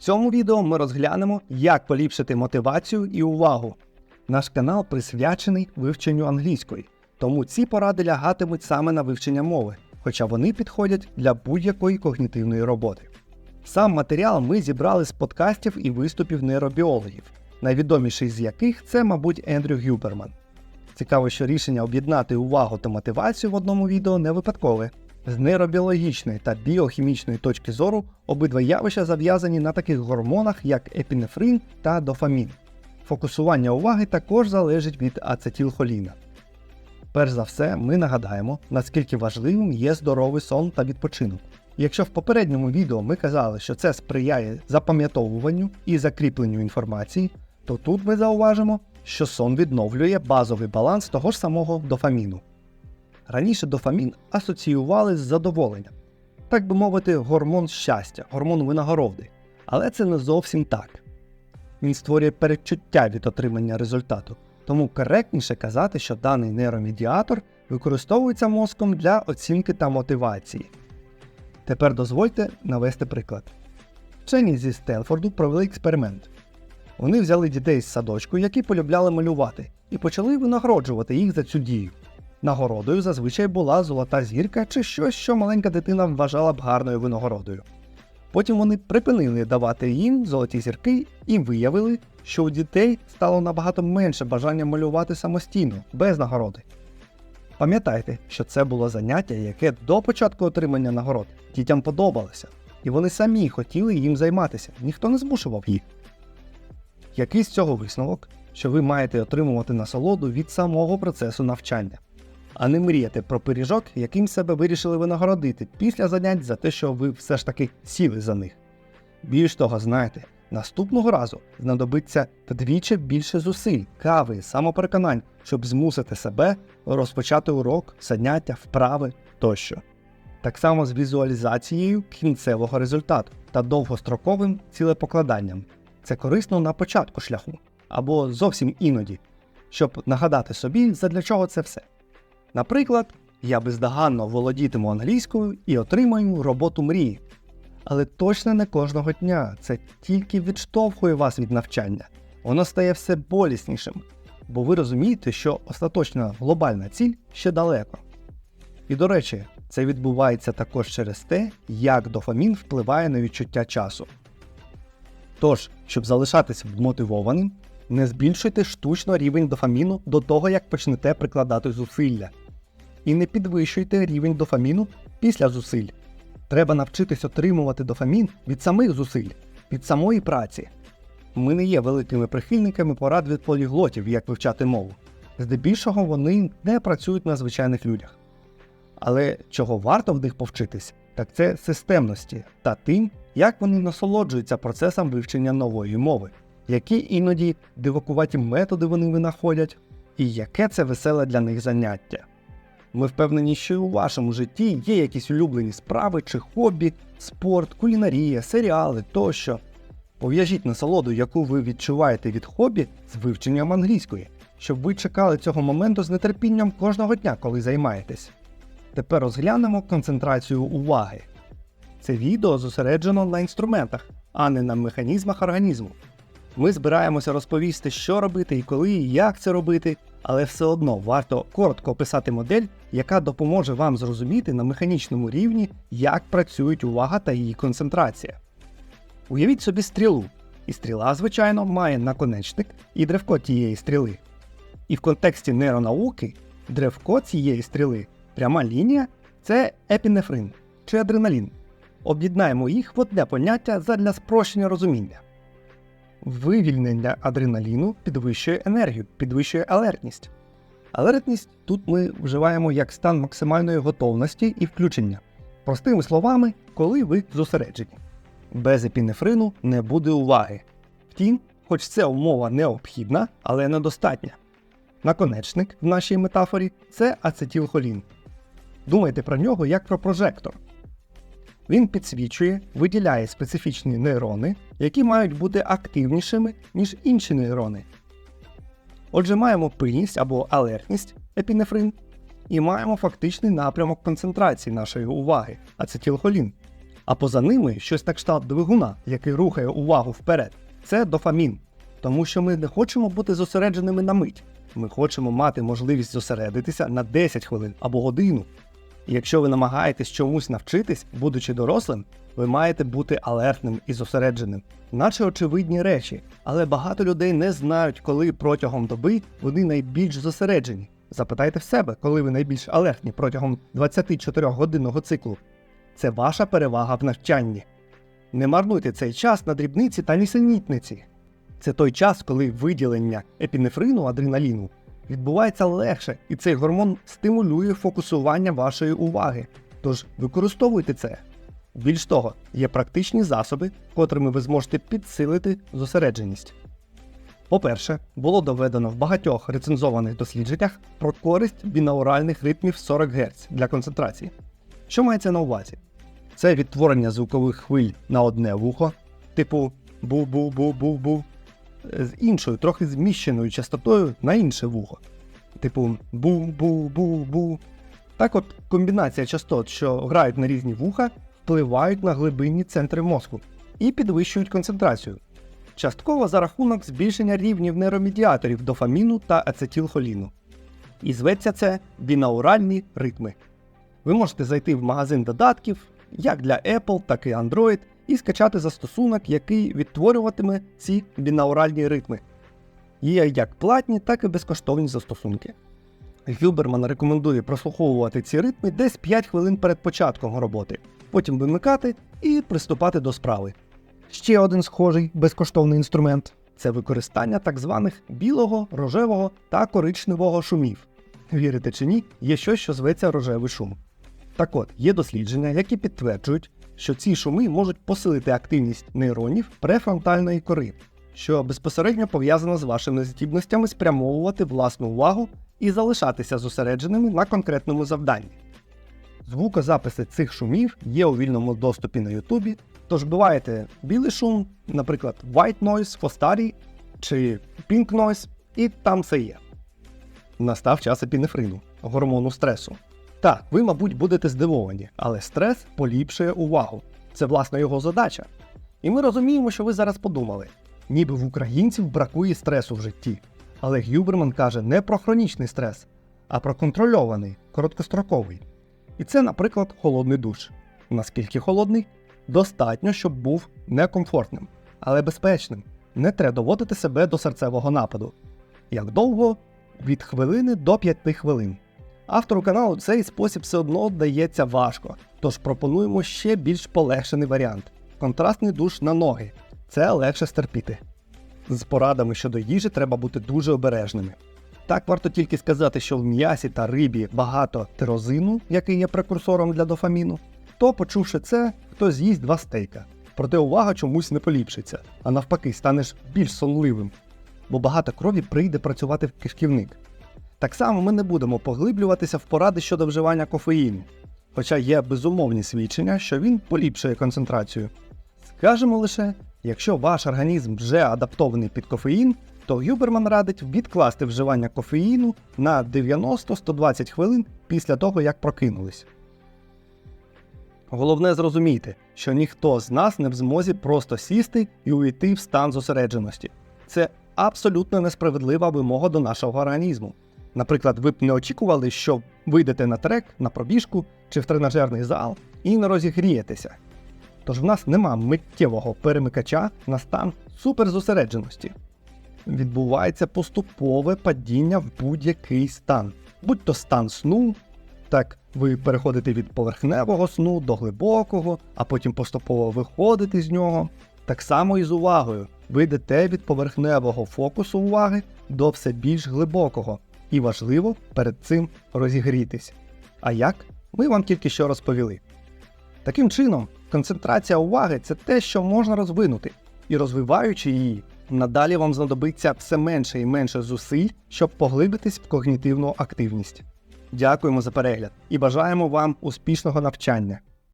цьому відео ми розглянемо, як поліпшити мотивацію і увагу. Наш канал присвячений вивченню англійської, тому ці поради лягатимуть саме на вивчення мови, хоча вони підходять для будь-якої когнітивної роботи. Сам матеріал ми зібрали з подкастів і виступів нейробіологів, найвідоміший з яких це, мабуть, Ендрю Гюберман. Цікаво, що рішення об'єднати увагу та мотивацію в одному відео не випадкове. З нейробіологічної та біохімічної точки зору обидва явища зав'язані на таких гормонах, як епінефрин та дофамін. Фокусування уваги також залежить від ацетилхоліна. Перш за все, ми нагадаємо, наскільки важливим є здоровий сон та відпочинок. Якщо в попередньому відео ми казали, що це сприяє запам'ятовуванню і закріпленню інформації, то тут ми зауважимо, що сон відновлює базовий баланс того ж самого дофаміну. Раніше дофамін асоціювали з задоволенням, так би мовити, гормон щастя, гормон винагороди. Але це не зовсім так. Він створює передчуття від отримання результату, тому коректніше казати, що даний нейромедіатор використовується мозком для оцінки та мотивації. Тепер дозвольте навести приклад. Вчені зі Стенфорду провели експеримент. Вони взяли дітей з садочку, які полюбляли малювати, і почали винагороджувати їх за цю дію. Нагородою зазвичай була золота зірка чи щось, що маленька дитина вважала б гарною винагородою. Потім вони припинили давати їм золоті зірки і виявили, що у дітей стало набагато менше бажання малювати самостійно, без нагороди. Пам'ятайте, що це було заняття, яке до початку отримання нагород дітям подобалося, і вони самі хотіли їм займатися, ніхто не змушував їх. Який з цього висновок, що ви маєте отримувати насолоду від самого процесу навчання, а не мріяти про пиріжок, яким себе вирішили винагородити після занять за те, що ви все ж таки сіли за них. Більш того, знаєте, наступного разу знадобиться вдвічі більше зусиль, кави, самопереконань, щоб змусити себе розпочати урок, заняття, вправи тощо. Так само з візуалізацією кінцевого результату та довгостроковим цілепокладанням. Це корисно на початку шляху або зовсім іноді, щоб нагадати собі, задля чого це все. Наприклад, я бездоганно володітиму англійською і отримаю роботу мрії. Але точно не кожного дня це тільки відштовхує вас від навчання. Воно стає все боліснішим, бо ви розумієте, що остаточна глобальна ціль ще далеко. І до речі, це відбувається також через те, як дофамін впливає на відчуття часу. Тож, щоб залишатися вмотивованим, не збільшуйте штучно рівень дофаміну до того, як почнете прикладати зусилля. І не підвищуйте рівень дофаміну після зусиль. Треба навчитись отримувати дофамін від самих зусиль, від самої праці. Ми не є великими прихильниками порад від поліглотів, як вивчати мову. Здебільшого вони не працюють на звичайних людях. Але чого варто в них повчитись, так це системності та тим, як вони насолоджуються процесом вивчення нової мови, які іноді дивакуваті методи вони винаходять, і яке це веселе для них заняття. Ми впевнені, що і у вашому житті є якісь улюблені справи чи хобі, спорт, кулінарія, серіали тощо. Пов'яжіть насолоду, яку ви відчуваєте від хобі з вивченням англійської, щоб ви чекали цього моменту з нетерпінням кожного дня, коли займаєтесь. Тепер розглянемо концентрацію уваги. Це відео зосереджено на інструментах, а не на механізмах організму. Ми збираємося розповісти, що робити і коли, і як це робити, але все одно варто коротко описати модель, яка допоможе вам зрозуміти на механічному рівні, як працюють увага та її концентрація. Уявіть собі стрілу, і стріла, звичайно, має наконечник і древко тієї стріли. І в контексті нейронауки древко цієї стріли, пряма лінія це епінефрин чи адреналін. Об'єднаємо їх в одне поняття задля спрощення розуміння. Вивільнення адреналіну підвищує енергію, підвищує алертність. Алертність тут ми вживаємо як стан максимальної готовності і включення. Простими словами, коли ви зосереджені. Без епінефрину не буде уваги. Втім, хоч це умова необхідна, але недостатня. Наконечник в нашій метафорі це ацетилхолін. Думайте про нього як про прожектор. Він підсвічує, виділяє специфічні нейрони, які мають бути активнішими, ніж інші нейрони. Отже, маємо пильність або алертність епінефрин, і маємо фактичний напрямок концентрації нашої уваги ацетилхолін. А поза ними щось на кшталт двигуна, який рухає увагу вперед. Це дофамін. Тому що ми не хочемо бути зосередженими на мить. Ми хочемо мати можливість зосередитися на 10 хвилин або годину. Якщо ви намагаєтесь чомусь навчитись, будучи дорослим, ви маєте бути алертним і зосередженим, наче очевидні речі, але багато людей не знають, коли протягом доби вони найбільш зосереджені. Запитайте в себе, коли ви найбільш алертні протягом 24-годинного циклу. Це ваша перевага в навчанні. Не марнуйте цей час на дрібниці та нісенітниці. Це той час, коли виділення епінефрину адреналіну відбувається легше, і цей гормон стимулює фокусування вашої уваги. Тож використовуйте це. Більш того, є практичні засоби, котрими ви зможете підсилити зосередженість. По-перше, було доведено в багатьох рецензованих дослідженнях про користь бінауральних ритмів 40 Гц для концентрації. Що мається на увазі? Це відтворення звукових хвиль на одне вухо, типу бу-бу-бу-бу-бу, з іншою, трохи зміщеною частотою на інше вухо, типу бу-бу-бу-бу. Так от комбінація частот, що грають на різні вуха, впливають на глибинні центри мозку і підвищують концентрацію. Частково за рахунок збільшення рівнів нейромедіаторів дофаміну та ацетилхоліну. І зветься це бінауральні ритми. Ви можете зайти в магазин додатків, як для Apple, так і Android, і скачати застосунок, який відтворюватиме ці бінауральні ритми. Є як платні, так і безкоштовні застосунки. Гюберман рекомендує прослуховувати ці ритми десь 5 хвилин перед початком роботи, потім вимикати і приступати до справи. Ще один схожий безкоштовний інструмент це використання так званих білого, рожевого та коричневого шумів. Вірите чи ні, є щось, що зветься рожевий шум. Так от, є дослідження, які підтверджують, що ці шуми можуть посилити активність нейронів префронтальної кори, що безпосередньо пов'язано з вашими здібностями спрямовувати власну увагу і залишатися зосередженими на конкретному завданні. Звукозаписи цих шумів є у вільному доступі на Ютубі, тож буваєте білий шум, наприклад, White Noise, Фостарі чи Pink Noise, і там все є. Настав час епінефрину, гормону стресу. Так, ви, мабуть, будете здивовані, але стрес поліпшує увагу. Це власне його задача. І ми розуміємо, що ви зараз подумали, ніби в українців бракує стресу в житті. Але Гюберман каже не про хронічний стрес, а про контрольований, короткостроковий. І це, наприклад, холодний душ. Наскільки холодний? Достатньо, щоб був некомфортним, але безпечним. Не треба доводити себе до серцевого нападу. Як довго? Від хвилини до 5 хвилин. Автору каналу цей спосіб все одно дається важко, тож пропонуємо ще більш полегшений варіант контрастний душ на ноги. Це легше стерпіти. З порадами щодо їжі треба бути дуже обережними. Так варто тільки сказати, що в м'ясі та рибі багато тирозину, який є прекурсором для дофаміну, то, почувши це, хтось з'їсть два стейка. Проте увага чомусь не поліпшиться, а навпаки, станеш більш сонливим, бо багато крові прийде працювати в кишківник. Так само ми не будемо поглиблюватися в поради щодо вживання кофеїну, хоча є безумовні свідчення, що він поліпшує концентрацію. Скажемо лише, якщо ваш організм вже адаптований під кофеїн, то Гюберман радить відкласти вживання кофеїну на 90-120 хвилин після того, як прокинулись. Головне зрозумійте, що ніхто з нас не в змозі просто сісти і увійти в стан зосередженості. Це абсолютно несправедлива вимога до нашого організму. Наприклад, ви б не очікували, що вийдете на трек, на пробіжку чи в тренажерний зал і не розігрієтеся. Тож в нас нема миттєвого перемикача на стан суперзосередженості. Відбувається поступове падіння в будь-який стан, будь то стан сну, так ви переходите від поверхневого сну до глибокого, а потім поступово виходите з нього. Так само і з увагою. Ви йдете від поверхневого фокусу уваги до все більш глибокого, і важливо перед цим розігрітись. А як? Ми вам тільки що розповіли. Таким чином, концентрація уваги це те, що можна розвинути, і розвиваючи її, надалі вам знадобиться все менше і менше зусиль, щоб поглибитись в когнітивну активність. Дякуємо за перегляд і бажаємо вам успішного навчання.